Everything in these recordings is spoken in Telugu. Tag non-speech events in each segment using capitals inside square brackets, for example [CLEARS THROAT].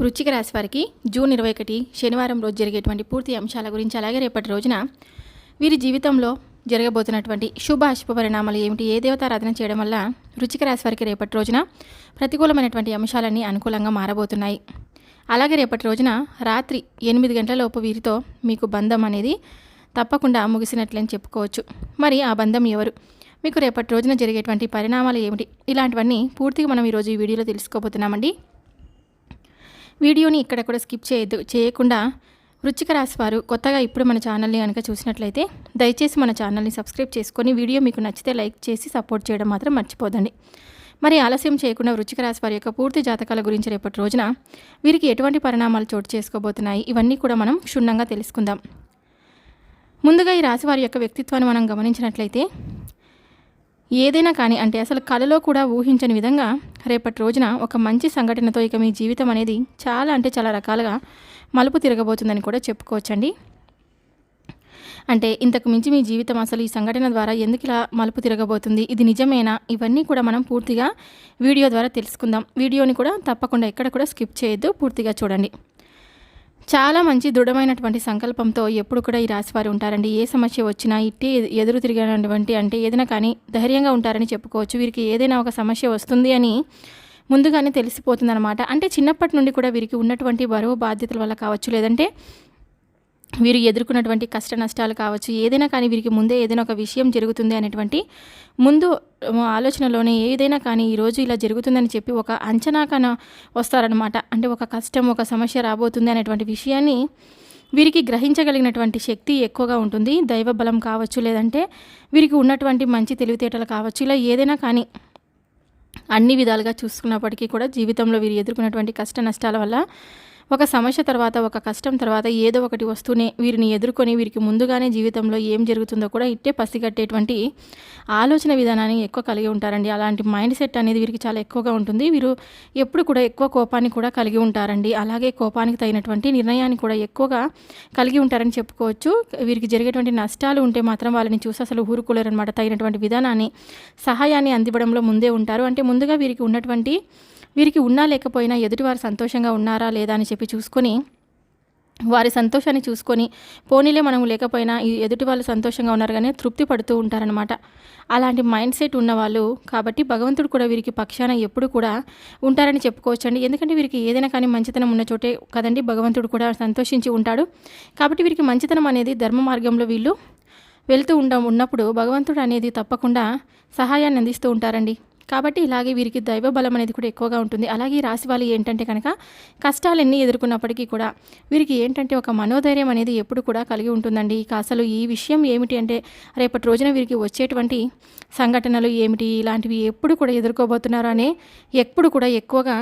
వృచ్చిక రాశి వారికి జూన్ ఇరవై ఒకటి శనివారం రోజు జరిగేటువంటి పూర్తి అంశాల గురించి అలాగే రేపటి రోజున వీరి జీవితంలో జరగబోతున్నటువంటి శుభ అశుభ పరిణామాలు ఏమిటి ఏ దేవతారాధన చేయడం వల్ల వృశ్చిక రాశి వారికి రేపటి రోజున ప్రతికూలమైనటువంటి అంశాలన్నీ అనుకూలంగా మారబోతున్నాయి. అలాగే రేపటి రోజున రాత్రి ఎనిమిది గంటలలోపు వీరితో మీకు బంధం అనేది తప్పకుండా ముగిసినట్లని చెప్పుకోవచ్చు. మరి ఆ బంధం ఎవరు? మీకు రేపటి రోజున జరిగేటువంటి పరిణామాలు ఏమిటి? ఇలాంటివన్నీ పూర్తిగా మనం ఈరోజు ఈ వీడియోలో తెలుసుకోబోతున్నామండి. వీడియోని ఇక్కడ కూడా స్కిప్ చేయద్దు చేయకుండా వృచ్చిక రాశి వారు కొత్తగా ఇప్పుడు మన ఛానల్ని కనుక చూసినట్లయితే దయచేసి మన ఛానల్ని సబ్స్క్రైబ్ చేసుకొని వీడియో మీకు నచ్చితే లైక్ చేసి సపోర్ట్ చేయడం మాత్రం మర్చిపోదండి. మరి ఆలస్యం చేయకుండా వృచ్చిక రాశి వారి యొక్క పూర్తి జాతకాల గురించి రేపటి రోజున వీరికి ఎటువంటి పరిణామాలు చోటు చేసుకోబోతున్నాయి? ఇవన్నీ కూడా మనం క్షుణ్ణంగా తెలుసుకుందాం. ముందుగా ఈ రాశి వారి యొక్క వ్యక్తిత్వాన్ని మనం గమనించినట్లయితే ఏదైనా కానీ అంటే అసలు కళలో కూడా ఊహించని విధంగా రేపటి రోజున ఒక మంచి సంఘటనతో ఇక మీ జీవితం అనేది చాలా అంటే చాలా రకాలుగా మలుపు తిరగబోతుందని కూడా చెప్పుకోవచ్చండి. అంటే ఇంతకు మించి మీ జీవితం అసలు ఈ సంఘటన ద్వారా ఎందుకు ఇలా మలుపు తిరగబోతుంది? ఇది నిజమేనా? ఇవన్నీ కూడా మనం పూర్తిగా వీడియో ద్వారా తెలుసుకుందాం. వీడియోని కూడా తప్పకుండా ఎక్కడ కూడా స్కిప్ చేయొద్దు. పూర్తిగా చూడండి. చాలా మంచి దృఢమైనటువంటి సంకల్పంతో ఎప్పుడు కూడా ఈ రాశివారు ఉంటారండి. ఏ సమస్య వచ్చినా ఇట్టే ఎదురు తిరిగినటువంటి అంటే ఏదైనా కానీ ధైర్యంగా ఉంటారని చెప్పుకోవచ్చు. వీరికి ఏదైనా ఒక సమస్య వస్తుంది అని ముందుగానే తెలిసిపోతుందన్నమాట. అంటే చిన్నప్పటి నుండి కూడా వీరికి ఉన్నటువంటి బరువు బాధ్యతల వల్ల కావచ్చు. లేదంటే వీరు ఎదుర్కొన్నటువంటి కష్ట నష్టాలు కావచ్చు ఏదైనా కానీ వీరికి ముందే ఏదైనా ఒక విషయం జరుగుతుంది అనేటువంటి ముందు ఆలోచనలోనే ఏదైనా కానీ ఈరోజు ఇలా జరుగుతుందని చెప్పి ఒక అంచనా కన వస్తారనమాట అంటే ఒక కష్టం ఒక సమస్య రాబోతుంది అనేటువంటి విషయాన్ని వీరికి గ్రహించగలిగినటువంటి శక్తి ఎక్కువగా ఉంటుంది. దైవ బలం కావచ్చు లేదంటే వీరికి ఉన్నటువంటి మంచి తెలివితేటలు కావచ్చు ఇలా ఏదైనా కానీ అన్ని విధాలుగా చూసుకున్నప్పటికీ కూడా జీవితంలో వీరు ఎదుర్కొన్నటువంటి కష్ట నష్టాల వల్ల ఒక సమస్య తర్వాత ఒక కష్టం తర్వాత ఏదో ఒకటి వస్తూనే వీరిని ఎదుర్కొని వీరికి ముందుగానే జీవితంలో ఏం జరుగుతుందో కూడా ఇట్టే పసిగట్టేటువంటి ఆలోచన విధానాన్ని ఎక్కువ కలిగి ఉంటారండి. అలాంటి మైండ్ సెట్ అనేది వీరికి చాలా ఎక్కువగా ఉంటుంది. వీరు ఎప్పుడు కూడా ఎక్కువ కోపాన్ని కూడా కలిగి ఉంటారండి. అలాగే కోపానికి తగినటువంటి నిర్ణయాన్ని కూడా ఎక్కువగా కలిగి ఉంటారని చెప్పుకోవచ్చు. వీరికి జరిగేటువంటి నష్టాలు ఉంటే మాత్రం వాళ్ళని చూసి అసలు ఊరుకోలేరనమాట తగినటువంటి విధానాన్ని సహాయాన్ని అందివ్వడంలో ముందే ఉంటారు. అంటే ముందుగా వీరికి ఉన్నటువంటి వీరికి ఉన్నా లేకపోయినా ఎదుటివారు సంతోషంగా ఉన్నారా లేదా అని చెప్పి చూసుకొని వారి సంతోషాన్ని చూసుకొని పోనీలే మనం లేకపోయినా ఈ ఎదుటి వాళ్ళు సంతోషంగా ఉన్నారు కానీ తృప్తి పడుతూ ఉంటారనమాట అలాంటి మైండ్ సెట్ ఉన్నవాళ్ళు కాబట్టి భగవంతుడు కూడా వీరికి పక్షాన ఎప్పుడు కూడా ఉంటారని చెప్పుకోవచ్చండి. ఎందుకంటే వీరికి ఏదైనా కానీ మంచితనం ఉన్న చోటే కదండి భగవంతుడు కూడా సంతోషించి ఉంటాడు. కాబట్టి వీరికి మంచితనం అనేది ధర్మ మార్గంలో వీళ్ళు వెళ్తూ ఉండ ఉన్నప్పుడు భగవంతుడు అనేది తప్పకుండా సహాయాన్ని అందిస్తూ ఉంటారండి. కాబట్టి ఇలాగే వీరికి దైవ బలం అనేది కూడా ఎక్కువగా ఉంటుంది. అలాగే ఈ రాశి వాళ్ళు ఏంటంటే కనుక కష్టాలన్నీ ఎదుర్కొన్నప్పటికీ కూడా వీరికి ఏంటంటే ఒక మనోధైర్యం అనేది ఎప్పుడు కూడా కలిగి ఉంటుందండి. ఇక అసలు ఈ విషయం ఏమిటి అంటే రేపటి రోజున వీరికి వచ్చేటువంటి సంఘటనలు ఏమిటి? ఇలాంటివి ఎప్పుడు కూడా ఎదుర్కోబోతున్నారు అనే ఎప్పుడు కూడా ఎక్కువగా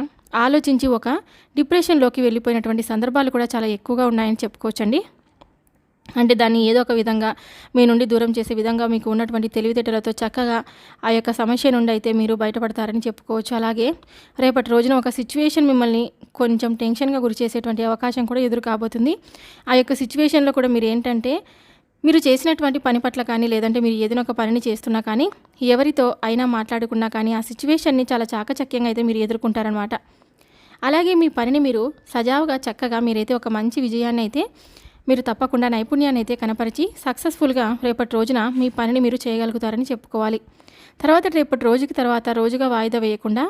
ఆలోచించి ఒక డిప్రెషన్లోకి వెళ్ళిపోయినటువంటి సందర్భాలు కూడా చాలా ఎక్కువగా ఉన్నాయని చెప్పుకోవచ్చండి. అంటే దాన్ని ఏదో ఒక విధంగా మీ నుండి దూరం చేసే విధంగా మీకు ఉన్నటువంటి తెలివితేటలతో చక్కగా ఆ యొక్క సమస్య నుండి అయితే మీరు బయటపడతారని చెప్పుకోవచ్చు. అలాగే రేపటి రోజున ఒక సిచ్యువేషన్ మిమ్మల్ని కొంచెం టెన్షన్గా గురి చేసేటువంటి అవకాశం కూడా ఎదురు కాబోతుంది. ఆ యొక్క సిచ్యువేషన్లో కూడా మీరు ఏంటంటే మీరు చేసినటువంటి పని పట్ల కానీ లేదంటే మీరు ఏదైనా ఒక పనిని చేస్తున్నా కానీ ఎవరితో అయినా మాట్లాడుకున్నా కానీ ఆ సిచ్యువేషన్ని చాలా చాకచక్యంగా అయితే మీరు ఎదుర్కొంటారనమాట అలాగే మీ పనిని మీరు సజావుగా చక్కగా మీరైతే ఒక మంచి విజయాన్ని అయితే మీరు తప్పకుండా నైపుణ్యాన్ని అయితే కనపరిచి సక్సెస్ఫుల్గా రేపటి రోజున మీ పనిని మీరు చేయగలుగుతారని చెప్పుకోవాలి. తర్వాత రేపటి రోజుకి తర్వాత రోజుగా వాయిదా వేయకుండా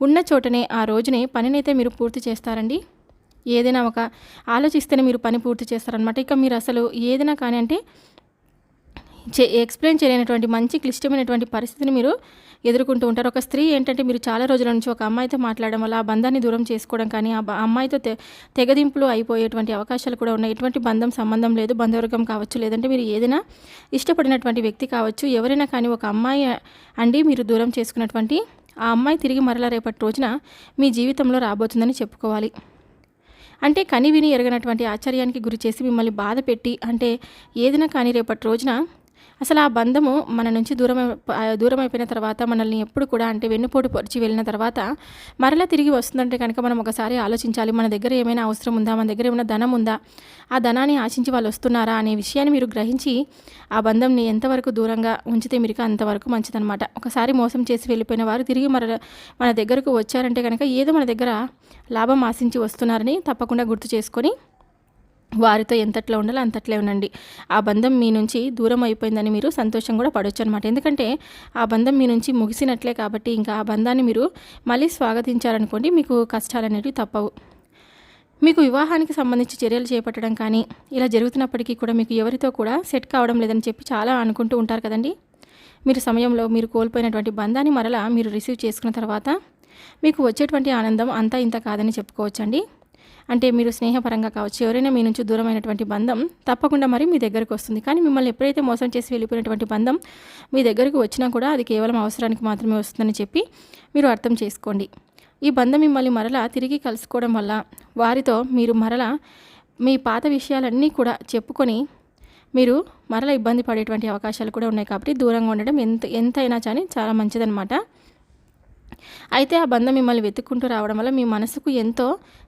ఉన్న చోటనే ఆ రోజునే పనినైతే మీరు పూర్తి చేస్తారండి. ఏదైనా ఒక ఆలోచిస్తేనే మీరు పని పూర్తి చేస్తారనమాట ఇక మీరు అసలు ఏదైనా కానీ అంటే చే ఎక్స్ప్లెయిన్ చేయలేనటువంటి మంచి క్లిష్టమైనటువంటి పరిస్థితిని మీరు ఎదుర్కొంటూ ఉంటారు. ఒక స్త్రీ ఏంటంటే మీరు చాలా రోజుల నుంచి ఒక అమ్మాయితో మాట్లాడడం వల్ల ఆ బంధాన్ని దూరం చేసుకోవడం కానీ ఆ అమ్మాయితో తెగదింపులు అయిపోయేటువంటి అవకాశాలు కూడా ఉన్నాయి. ఎటువంటి బంధం సంబంధం లేదు బంధువర్గం కావచ్చు లేదంటే మీరు ఏదైనా ఇష్టపడినటువంటి వ్యక్తి కావచ్చు ఎవరైనా కానీ ఒక అమ్మాయి అండి మీరు దూరం చేసుకున్నటువంటి ఆ అమ్మాయి తిరిగి మరలా రేపటి రోజున మీ జీవితంలో రాబోతుందని చెప్పుకోవాలి. అంటే కని విని ఎరగనటువంటి ఆశ్చర్యానికి గురి చేసి మిమ్మల్ని బాధ పెట్టి అంటే ఏదైనా కానీ రేపటి రోజున అసలు ఆ బంధము మన నుంచి దూరం దూరం అయిపోయిన తర్వాత మనల్ని ఎప్పుడు కూడా అంటే వెన్నుపోటు పొడిచి వెళ్ళిన తర్వాత మరలా తిరిగి వస్తుందంటే కనుక మనం ఒకసారి ఆలోచించాలి. మన దగ్గర ఏమైనా అవసరం ఉందా? మన దగ్గర ఏమైనా ధనం ఉందా? ఆ ధనాన్ని ఆశించి వాళ్ళు వస్తున్నారా అనే విషయాన్ని మీరు గ్రహించి ఆ బంధంని ఎంతవరకు దూరంగా ఉంచితే మీరు అంతవరకు మంచిదనమాట ఒకసారి మోసం చేసి వెళ్ళిపోయిన వారు తిరిగి మన మన దగ్గరకు వచ్చారంటే కనుక ఏదో మన దగ్గర లాభం ఆశించి వస్తున్నారని తప్పకుండా గుర్తు చేసుకొని వారితో ఎంతట్లో ఉండాలో అంతట్లే ఉండండి. ఆ బంధం మీ నుంచి దూరం అయిపోయిందని మీరు సంతోషం కూడా పడవచ్చు అనమాట ఎందుకంటే ఆ బంధం మీ నుంచి ముగిసినట్లే కాబట్టి ఇంకా ఆ బంధాన్ని మీరు మళ్ళీ స్వాగతించారనుకోండి మీకు కష్టాలు అనేవి తప్పవు. మీకు వివాహానికి సంబంధించి చర్యలు చేపట్టడం కానీ ఇలా జరుగుతున్నప్పటికీ కూడా మీకు ఎవరితో కూడా సెట్ కావడం లేదని చెప్పి చాలా అనుకుంటూ ఉంటారు కదండి. మీరు సమయంలో మీరు కోల్పోయినటువంటి బంధాన్ని మరలా మీరు రిసీవ్ చేసుకున్న తర్వాత మీకు వచ్చేటువంటి ఆనందం అంతా ఇంత కాదని చెప్పుకోవచ్చండి. అంటే మీరు స్నేహపరంగా కావచ్చు ఎవరైనా మీ నుంచి దూరమైనటువంటి బంధం తప్పకుండా మరి మీ దగ్గరకు వస్తుంది. కానీ మిమ్మల్ని ఎప్పుడైతే మోసం చేసి వెళ్ళిపోయినటువంటి బంధం మీ దగ్గరకు వచ్చినా కూడా అది కేవలం అవసరానికి మాత్రమే వస్తుందని చెప్పి మీరు అర్థం చేసుకోండి. ఈ బంధం మిమ్మల్ని మరలా తిరిగి కలుసుకోవడం వల్ల వారితో మీరు మరలా మీ పాత విషయాలన్నీ కూడా చెప్పుకొని మీరు మరలా ఇబ్బంది పడేటువంటి అవకాశాలు కూడా ఉన్నాయి కాబట్టి దూరంగా ఉండడం ఎంత ఎంతైనా కానీ చాలా మంచిదనమాట అయితే ఆ బంధం మిమ్మల్ని వెతుక్కుంటూ రావడం వల్ల మీ మనసుకు ఎంతో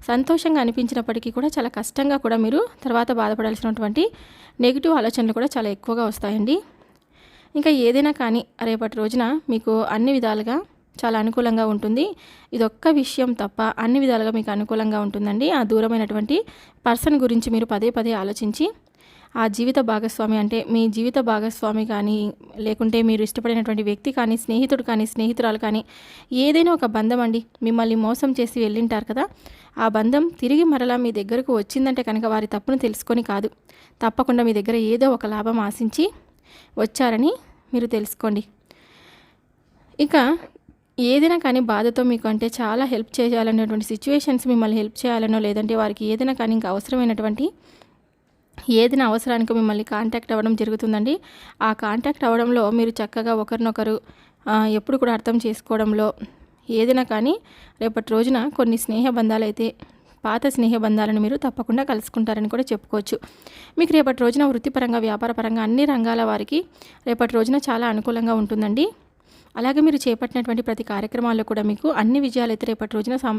సంతోషంగా అనిపించినప్పటికీ కూడా చాలా కష్టంగా కూడా మీరు తర్వాత బాధపడాల్సినటువంటి నెగిటివ్ ఆలోచనలు కూడా చాలా ఎక్కువగా వస్తాయండి. ఇంకా ఏదైనా కానీ రేపటి రోజున మీకు అన్ని విధాలుగా చాలా అనుకూలంగా ఉంటుంది. ఇదొక్క విషయం తప్ప అన్ని విధాలుగా మీకు అనుకూలంగా ఉంటుందండి. ఆ దూరమైనటువంటి పర్సన్ గురించి మీరు పదే పదే ఆలోచించి ఆ జీవిత భాగస్వామి అంటే మీ జీవిత భాగస్వామి కానీ లేకుంటే మీరు ఇష్టపడినటువంటి వ్యక్తి కానీ స్నేహితుడు కానీ స్నేహితురాలు కానీ ఏదైనా ఒక బంధం అండి. మిమ్మల్ని మోసం చేసి వెళ్ళింటారు కదా. ఆ బంధం తిరిగి మరలా మీ దగ్గరకు వచ్చిందంటే కనుక వారి తప్పును తెలుసుకొని కాదు. తప్పకుండా మీ దగ్గర ఏదో ఒక లాభం ఆశించి వచ్చారని మీరు తెలుసుకోండి. ఇంకా ఏదైనా కానీ బాధతో మీకు అంటే చాలా హెల్ప్ చేయాలనేటువంటి సిచ్యువేషన్స్ మిమ్మల్ని హెల్ప్ చేయాలనో లేదంటే వారికి ఏదైనా కానీ ఇంకా అవసరమైనటువంటి ఏదైనా అవసరానికి మిమ్మల్ని కాంటాక్ట్ అవ్వడం జరుగుతుందండి. ఆ కాంటాక్ట్ అవ్వడంలో మీరు చక్కగా ఒకరినొకరు ఎప్పుడు కూడా అర్థం చేసుకోవడంలో ఏదైనా కానీ రేపటి రోజున కొన్ని స్నేహ బంధాలు అయితే పాత స్నేహ బంధాలను మీరు తప్పకుండా కలుసుకుంటారని కూడా చెప్పుకోవచ్చు. మీకు రేపటి రోజున వృత్తిపరంగా వ్యాపారపరంగా అన్ని రంగాల వారికి రేపటి రోజున చాలా అనుకూలంగా ఉంటుందండి. అలాగే మీరు చేపట్టినటువంటి ప్రతి కార్యక్రమాల్లో కూడా మీకు అన్ని విజయాలు అయితే రేపటి రోజున సం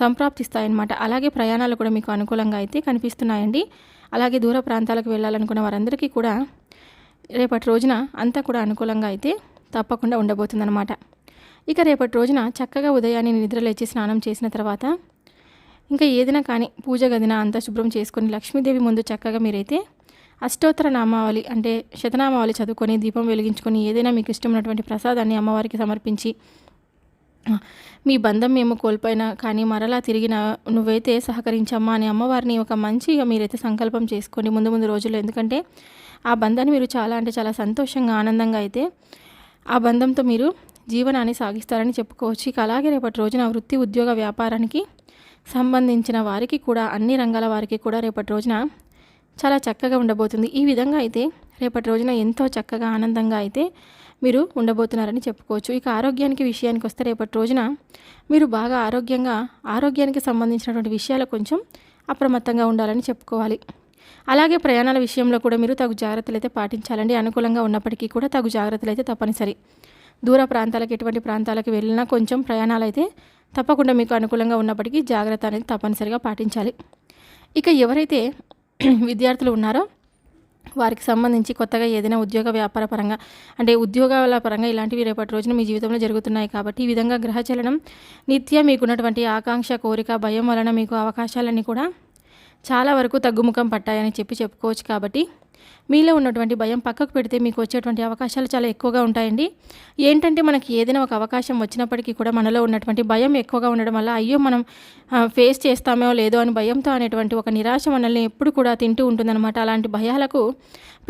సంప్రాప్తిస్తాయన్నమాట. అలాగే ప్రయాణాలు కూడా మీకు అనుకూలంగా అయితే కనిపిస్తున్నాయండి. అలాగే దూర ప్రాంతాలకు వెళ్ళాలనుకున్న వారందరికీ కూడా రేపటి రోజున అంతా కూడా అనుకూలంగా అయితే తప్పకుండా ఉండబోతుందన్నమాట. ఇక రేపటి రోజున చక్కగా ఉదయాన్నే నిద్రలేచి స్నానం చేసిన తర్వాత ఇంకా ఏదైనా కానీ పూజ గదిన అంతా శుభ్రం చేసుకొని లక్ష్మీదేవి ముందు చక్కగా మీరైతే అష్టోత్తర నామావళి అంటే శతనామావళి చదువుకొని దీపం వెలిగించుకొని ఏదైనా మీకు ఇష్టమైనటువంటి ప్రసాదాన్ని అమ్మవారికి సమర్పించి మీ బంధం మేము కోల్పోయినా కానీ మరలా తిరిగిన నువ్వైతే సహకరించమ్మా అని అమ్మవారిని ఒక మంచిగా మీరైతే సంకల్పం చేసుకోండి ముందు ముందు రోజుల్లో. ఎందుకంటే ఆ బంధాన్ని మీరు చాలా అంటే చాలా సంతోషంగా ఆనందంగా అయితే ఆ బంధంతో మీరు జీవనాన్ని సాగిస్తారని చెప్పుకోవచ్చు. ఇక అలాగే రేపటి రోజున వృత్తి ఉద్యోగ వ్యాపారానికి సంబంధించిన వారికి కూడా అన్ని రంగాల వారికి కూడా రేపటి రోజున చాలా చక్కగా ఉండబోతుంది. ఈ విధంగా అయితే రేపటి రోజున ఎంతో చక్కగా ఆనందంగా అయితే మీరు ఉండబోతున్నారని చెప్పుకోవచ్చు. ఇక ఆరోగ్యానికి విషయానికి వస్తే రేపటి రోజున మీరు బాగా ఆరోగ్యంగా ఆరోగ్యానికి సంబంధించినటువంటి విషయాలు కొంచెం అప్రమత్తంగా ఉండాలని చెప్పుకోవాలి. అలాగే ప్రయాణాల విషయంలో కూడా మీరు తగు జాగ్రత్తలు అయితే పాటించాలండి. అనుకూలంగా ఉన్నప్పటికీ కూడా తగు జాగ్రత్తలు అయితే తప్పనిసరి. దూర ప్రాంతాలకు ఎటువంటి ప్రాంతాలకు వెళ్ళినా కొంచెం ప్రయాణాలు అయితే తప్పకుండా మీకు అనుకూలంగా ఉన్నప్పటికీ జాగ్రత్త అనేది తప్పనిసరిగా పాటించాలి. ఇక ఎవరైతే [CLEARS THROAT] విద్యార్థులు ఉన్నారో వారికి సంబంధించి కొత్తగా ఏదైనా ఉద్యోగ వ్యాపార పరంగా అంటే ఉద్యోగాల పరంగా ఇలాంటివి రేపటి రోజున మీ జీవితంలో జరుగుతున్నాయి కాబట్టి ఈ విధంగా గ్రహచలనం నిత్యం మీకున్నటువంటి ఆకాంక్ష కోరిక భయం వలన మీకు అవకాశాలన్నీ కూడా చాలా వరకు తగ్గుముఖం పట్టాయని చెప్పి చెప్పుకోవచ్చు కాబట్టి మీలో ఉన్నటువంటి భయం పక్కకు పెడితే మీకు వచ్చేటువంటి అవకాశాలు చాలా ఎక్కువగా ఉంటాయండి. ఏంటంటే మనకి ఏదైనా ఒక అవకాశం వచ్చినప్పటికీ కూడా మనలో ఉన్నటువంటి భయం ఎక్కువగా ఉండడం వల్ల అయ్యో మనం ఫేస్ చేస్తామో లేదో అని భయంతో అనేటువంటి ఒక నిరాశ మనల్ని ఎప్పుడు కూడా తింటూ ఉంటుందన్నమాట. అలాంటి భయాలకు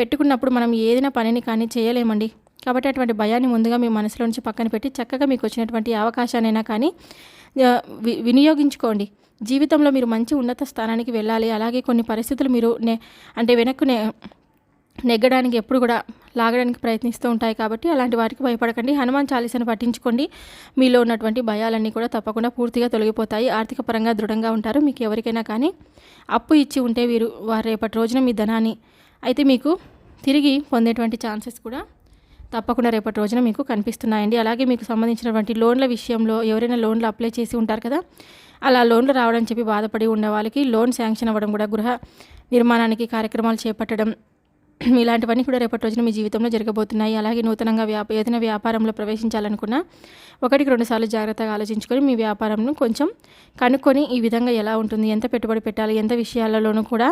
పెట్టుకున్నప్పుడు మనం ఏదైనా పనిని కానీ చేయలేమండి. కాబట్టి అటువంటి భయాన్ని ముందుగా మీ మనసులో నుంచి పక్కన పెట్టి చక్కగా మీకు వచ్చినటువంటి అవకాశానైనా కానీ వినియోగించుకోండి. జీవితంలో మీరు మంచి ఉన్నత స్థానానికి వెళ్ళాలి. అలాగే కొన్ని పరిస్థితులు మీరు నే అంటే వెనక్కు నెగ్గడానికి ఎప్పుడు కూడా లాగడానికి ప్రయత్నిస్తూ ఉంటాయి కాబట్టి అలాంటి వారికి భయపడకండి. హనుమాన్ చాలీసాను పట్టించుకోండి మీలో ఉన్నటువంటి భయాలన్నీ కూడా తప్పకుండా పూర్తిగా తొలగిపోతాయి. ఆర్థిక పరంగా దృఢంగా ఉంటారు. మీకు ఎవరికైనా కానీ అప్పు ఇచ్చి ఉంటే వీరు వారు రేపటి రోజున మీ ధనాన్ని అయితే మీకు తిరిగి పొందేటువంటి ఛాన్సెస్ కూడా తప్పకుండా రేపటి రోజున మీకు కనిపిస్తున్నాయండి. అలాగే మీకు సంబంధించినటువంటి లోన్ల విషయంలో ఎవరైనా లోన్లు అప్లై చేసి ఉంటారు కదా అలా లోన్లు రావడం చెప్పి బాధపడి ఉన్న వాళ్ళకి లోన్ శాంక్షన్ అవ్వడం కూడా గృహ నిర్మాణానికి కార్యక్రమాలు చేపట్టడం [CLEARS THROAT] ఇలాంటివన్నీ కూడా రేపటి రోజున మీ జీవితంలో జరగబోతున్నాయి. అలాగే నూతనంగా వ్యాప ఏదైనా వ్యాపారంలో ప్రవేశించాలనుకున్నా ఒకటికి రెండుసార్లు జాగ్రత్తగా ఆలోచించుకొని మీ వ్యాపారంను కొంచెం కనుక్కొని ఈ విధంగా ఎలా ఉంటుంది ఎంత పెట్టుబడి పెట్టాలి ఎంత విషయాలలోనూ కూడా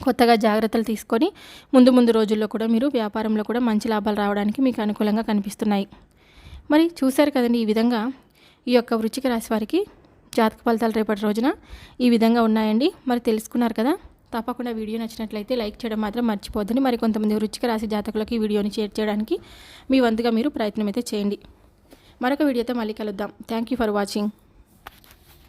కొత్తగా జాగ్రత్తలు తీసుకొని ముందు ముందు రోజుల్లో కూడా మీరు వ్యాపారంలో కూడా మంచి లాభాలు రావడానికి మీకు అనుకూలంగా కనిపిస్తున్నాయి. మరి చూశారు కదండి ఈ విధంగా ఈ యొక్క వృచ్చిక రాశి వారికి జాతక ఫలితాలు రేపటి రోజున ఈ విధంగా ఉన్నాయండి. మరి తెలుసుకున్నారు కదా తప్పకుండా వీడియో నచ్చినట్లయితే లైక్ చేయడం మాత్రం మర్చిపోద్దని మరి కొంతమంది వృచ్చిక రాశి జాతకులకు ఈ వీడియోని షేర్ చేయడానికి మీ వంతుగా మీరు ప్రయత్నం అయితే చేయండి. మరొక వీడియోతో మళ్ళీ కలుద్దాం. Thank you for watching